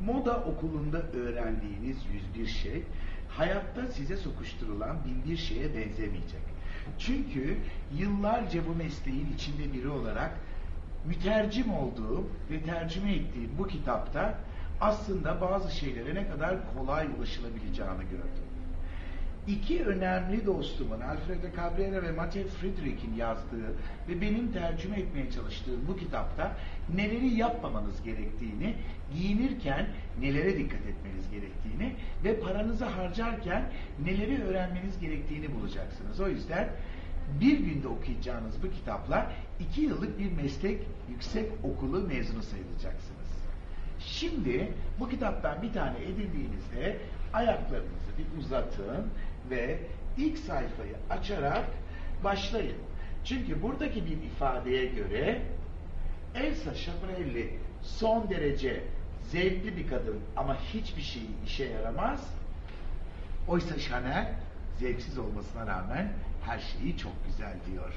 Moda okulunda öğrendiğiniz 101 şey hayatta size sokuşturulan bin bir şeye benzemeyecek. Çünkü yıllarca bu mesleğin içinde biri olarak mütercim olduğum ve tercüme ettiğim bu kitapta aslında bazı şeylere ne kadar kolay ulaşılabileceğini gördüm. İki önemli dostumun Alfredo Cabrera ve Matthew Friedrich'in yazdığı ve benim tercüme etmeye çalıştığım bu kitapta neleri yapmamanız gerektiğini, giyinirken nelere dikkat etmeniz gerektiğini ve paranızı harcarken neleri öğrenmeniz gerektiğini bulacaksınız. O yüzden bir günde okuyacağınız bu kitapla iki yıllık bir meslek yüksek okulu mezunu sayılacaksınız. Şimdi bu kitaptan bir tane edindiğinizde ayaklarınızı bir uzatın ve ilk sayfayı açarak başlayın. Çünkü buradaki bir ifadeye göre Elsa Schiaparelli son derece zevkli bir kadın ama hiçbir şey işe yaramaz. Oysa Chanel zevksiz olmasına rağmen her şeyi çok güzel diyor.